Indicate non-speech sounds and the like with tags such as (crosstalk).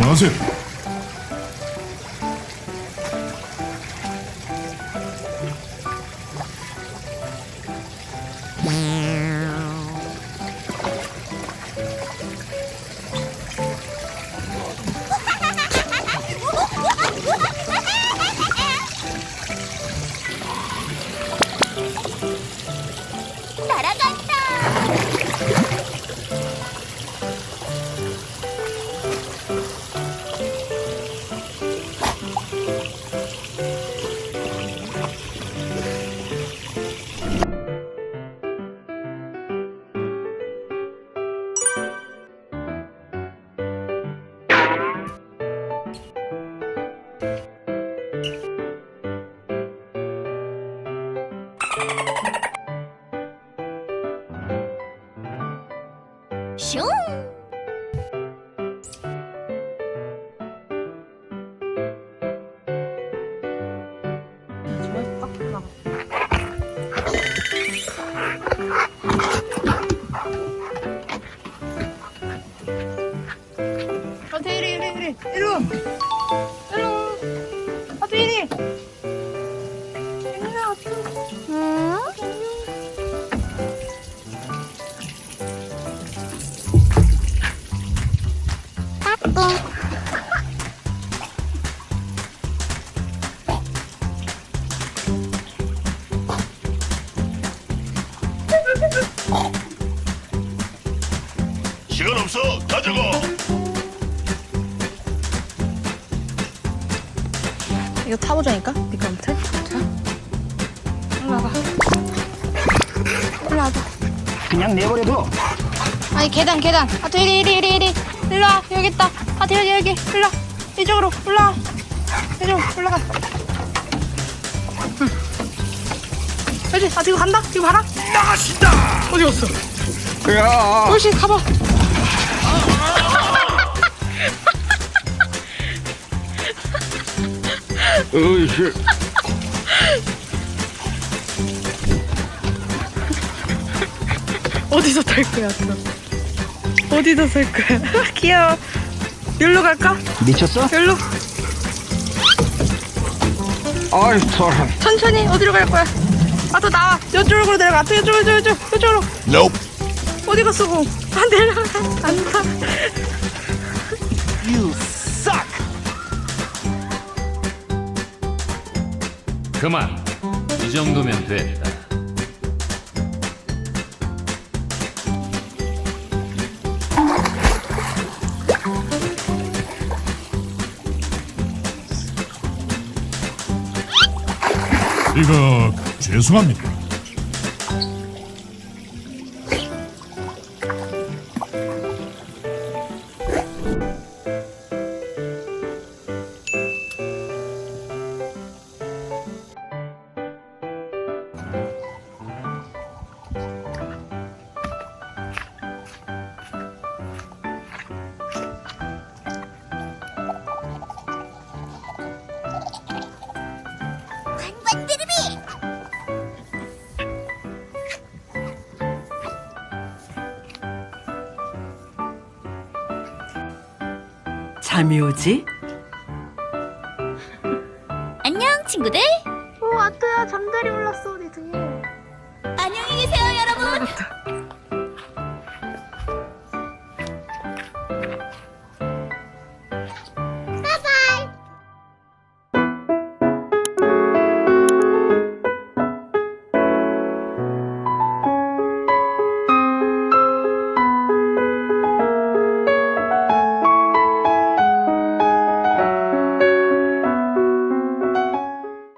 안녕하세요. 날아 (laughs) 슝. 아트 이리 이리 이리 와. 와. 아트 이리 일로 와, 아 트 음? 시간 없어. 가자고. 이거 타보자니까 미끄럼틀 자 일로 와봐 그냥 내버려둬. 아니 계단 계단 아트 이리 이리 이리 이리 일로 와 여기 있다. 아트 여기 여기. 일로 와. 이쪽으로 올라와. 이쪽으로 올라가. 응. 그렇지 아트 이거 간다. 이거 봐라. 나가신다. 어디 갔어? 야, 옳지 가봐. 어이씨. 어디서 탈 거야 또 어디서 탈 거야 귀여워 여기로 갈까? 미쳤어? 여기로 아이, 사람. 천천히 어디로 갈 거야 아 또 나와 이쪽으로 내려가 또 이쪽으로 이쪽으로 이쪽으로 이쪽으로 Nope. 어디 갔어 공? 아 내려가 안타 You suck. 그만. 이 정도면 됐 이거 죄송합니다. 잠이 오지? (laughs) 안녕 친구들. 오 아트야 잠자리 올랐어 네 등에 안녕히 계세요 여러분.